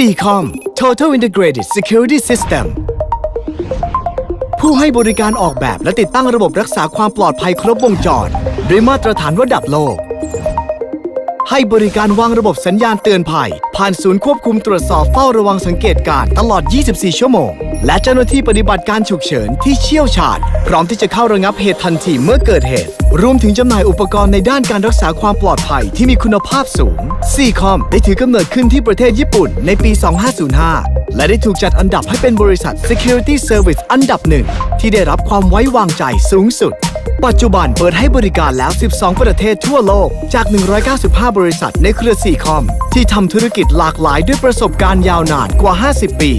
4COM Total Integrated Security System ผู้ให้บริการออกแบบและติดตั้งระบบรักษาความปลอดภัยครบวงจรด้วยมาตรฐานระดับโลก ให้บริการวางระบบสัญญาณเตือนภัย ผ่านศูนย์ควบคุมตรวจสอบเฝ้าระวังสังเกตการตลอด 24 ชั่วโมง และเจ้าหน้าที่ปฏิบัติการฉุกเฉินที่เชี่ยวชาญ พร้อมที่จะเข้าระงับเหตุทันทีเมื่อเกิดเหตุ รวมถึงจำหน่ายอุปกรณ์ในด้านการรักษาความปลอดภัยที่มีคุณภาพสูง CCOM ได้ถือกำเนิดขึ้นที่ประเทศญี่ปุ่นในปี 2505 และได้ถูกจัดอันดับให้เป็นบริษัท Security Service อันดับหนึ่งที่ได้รับความไว้วางใจสูงสุด ปัจจุบันเปิดให้บริการแล้ว 12 ประเทศทั่วโลก จาก 195 บริษัทในเครือ4คอม ที่ทำธุรกิจหลากหลายด้วยประสบการณ์ยาวนานกว่า 50 ปี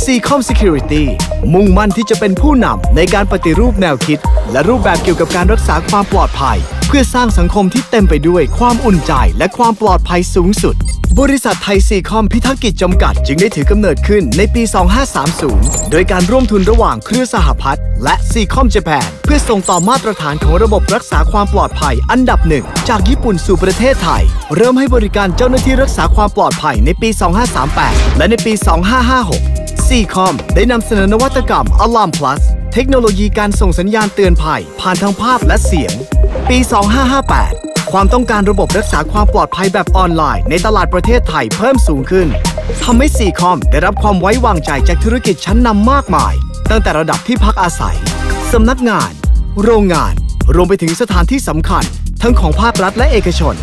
4Com Security มุ่งมั่นที่จะเป็นผู้นำในการปฏิรูปแนวคิด และรูปแบบเกี่ยวกับการรักษาความปลอดภัย เพื่อสร้างสังคมที่เต็มไปด้วยความอุ่นใจและความปลอดภัยสูงสุด บริษัทไทยซีคอมพิทักษ์กิจจำกัด จึงได้ถือกำเนิดขึ้นในปี 2530 โดยการร่วมทุนระหว่างเครือสหพัฒน์และซีคอมเจแปนเพื่อส่งต่อมาตรฐานของระบบรักษาความปลอดภัยอันดับหนึ่งจากญี่ปุ่นสู่ประเทศไทย เริ่มให้บริการเจ้าหน้าที่รักษาความปลอดภัยในปี 2538 และในปี 2556 ซีคอมได้นำเสนอนวัตกรรม Alarm Plus เทคโนโลยีการส่งสัญญาณเตือนภัย ผ่านทางภาพและเสียง ปี 2558 ความต้องการระบบรักษาความปลอดภัยแบบออนไลน์ ในตลาดประเทศไทยเพิ่มสูงขึ้นทำให้ซีคอมได้รับความไว้วางใจจากธุรกิจชั้นนำมากมาย ตั้งแต่ระดับที่พักอาศัยสำนักงาน โรงงาน รวมไปถึงสถานที่สำคัญ ทั้งของภาครัฐและเอกชน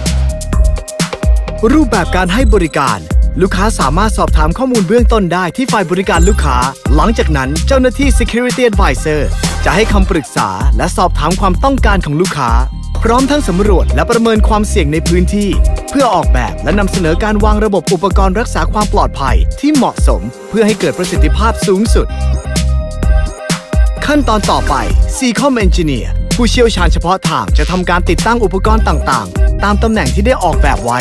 รูปแบบการให้บริการ ลูกค้าสามารถสอบถามข้อมูลเบื้องต้นได้ที่ฝ่ายบริการลูกค้า หลังจากนั้นเจ้าหน้าที่ Security Advisor จะให้คำปรึกษาและสอบถามความต้องการของลูกค้า พร้อมทั้งสำรวจและประเมินความเสี่ยงในพื้นที่ เพื่อออกแบบและนำเสนอการวางระบบอุปกรณ์รักษาความปลอดภัยที่เหมาะสม เพื่อให้เกิดประสิทธิภาพสูงสุด ขั้นตอนต่อไป CCOM Engineer ผู้เชี่ยวชาญเฉพาะทางจะทำการติดตั้งอุปกรณ์ต่างๆ ตามตำแหน่งที่ได้ออกแบบไว้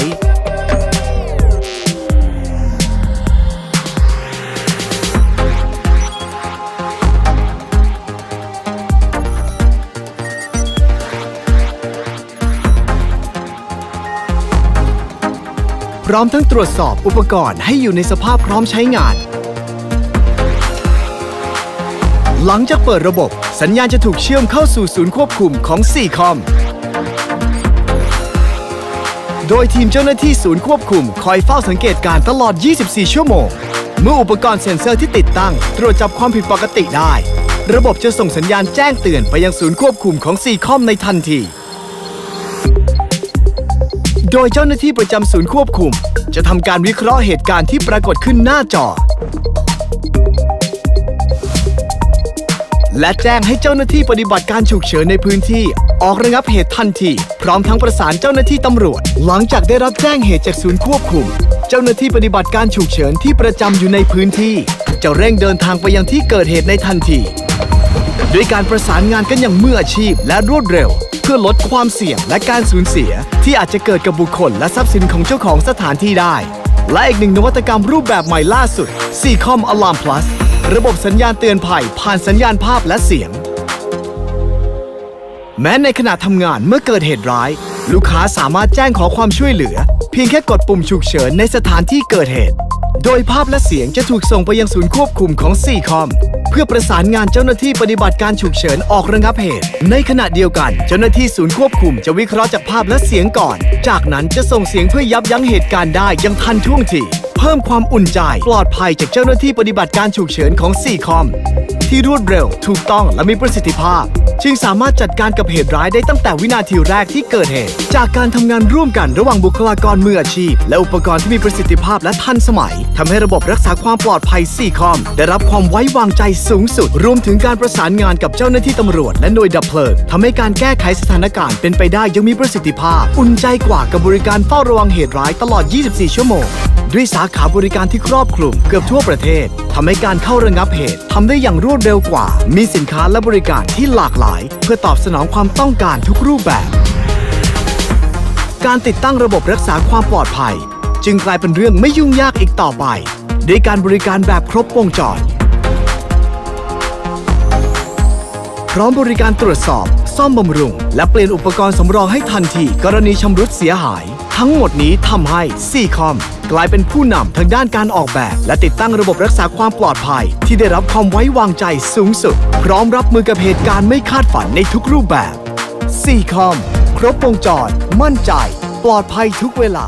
พร้อมทั้งตรวจสอบอุปกรณ์ให้อยู่ในสภาพพร้อมใช้งาน หลังจากเปิดระบบ สัญญาณจะถูกเชื่อมเข้าสู่ศูนย์ควบคุมของ 4Com โดยทีมเจ้าหน้าที่ศูนย์ควบคุม คอยเฝ้าสังเกตการณ์ตลอด 24 ชั่วโมง เมื่ออุปกรณ์เซ็นเซอร์ที่ติดตั้ง ตรวจจับความผิดปกติได้ ระบบจะส่งสัญญาณแจ้งเตือนไปยังศูนย์ควบคุมของ 4Com ในทันที โดยเจ้าหน้าที่ประจำศูนย์ควบคุม จะทำการวิเคราะห์เหตุการณ์ที่ปรากฏขึ้นหน้าจอ และแจ้งให้เจ้าหน้าที่ปฏิบัติการฉุกเฉินในพื้นที่ ออกระงับเหตุทันที พร้อมทั้งประสานเจ้าหน้าที่ตำรวจ หลังจากได้รับแจ้งเหตุจากศูนย์ควบคุม เจ้าหน้าที่ปฏิบัติการฉุกเฉินที่ประจำอยู่ในพื้นที่ จะเร่งเดินทางไปยังที่เกิดเหตุในทันที ด้วยการประสานงานกันอย่างมืออาชีพและรวดเร็ว พื่อลดความเสี่ยงและการสูญเสีย ที่อาจจะเกิดกับบุคคลและทรัพย์สินของเจ้าของสถานที่ได้ และอีกหนึ่งนวัตกรรมรูปแบบใหม่ล่าสุด 4Com Alarm Plus ระบบสัญญาณเตือนภัยผ่านสัญญาณภาพและเสียง แม้ในขณะทำงานเมื่อเกิดเหตุร้าย ลูกค้าสามารถแจ้งขอความช่วยเหลือ เพียงแค่กดปุ่มฉุกเฉินในสถานที่เกิดเหตุ โดยภาพและเสียงจะถูกส่งไปยังศูนย์ควบคุมของ4คอมเพื่อประสานงานเจ้าหน้าที่ปฏิบัติการฉุกเฉินออกระงับเหตุ ในขณะเดียวกัน เจ้าหน้าที่ศูนย์ควบคุมจะวิเคราะห์จากภาพและเสียงก่อน จากนั้นจะส่งเสียงเพื่อยับยั้งเหตุการณ์ได้อยังทันท่วงที เพิ่มความอุ่นใจ ปลอดภัยจากเจ้าหน้าที่ปฏิบัติการฉุกเฉินของ 4Com ที่รวดเร็ว ถูกต้องและมีประสิทธิภาพ จึงสามารถจัดการกับเหตุร้ายได้ตั้งแต่วินาทีแรกที่เกิดเหตุ จากการทำงานร่วมกันระหว่างบุคลากรมืออาชีพ และอุปกรณ์ที่มีประสิทธิภาพและทันสมัยทำให้ระบบรักษาความปลอดภัย 4Com ได้รับความไว้วางใจสูงสุด รวมถึงการประสานงานกับเจ้าหน้าที่ตำรวจและหน่วยดับเพลิงทำให้การแก้ไขสถานการณ์เป็นไปได้ยังมีประสิทธิภาพ อุ่นใจกว่ากับบริการเฝ้าระวังเหตุร้ายตลอด 24 ชั่วโมง ด้วยสาขาบริการที่ครอบคลุมเกือบทั่วประเทศทำให้การเข้าระงับเหตุทำได้อย่างรวดเร็วกว่า มีสินค้าและบริการที่หลากหลาย เพื่อตอบสนองความต้องการทุกรูปแบบ การติดตั้งระบบรักษาความปลอดภัย จึงกลายเป็นเรื่องไม่ยุ่งยากอีกต่อไปด้วยการบริการแบบครบวงจร ร้อมบริการตรวจสอบ ซ่อมบำรุง และเปลี่ยนอุปกรณ์สำรองให้ทันที กรณีชำรุดเสียหาย ทั้งหมดนี้ทำให้ 4Com กลายเป็นผู้นำทางด้านการออกแบบ และติดตั้งระบบรักษาความปลอดภัย ที่ได้รับความไว้วางใจสูงสุด พร้อมรับมือกับเหตุการณ์ไม่คาดฝันในทุกรูปแบบ4คอมครบวงจร มั่นใจ ปลอดภัยทุกเวลา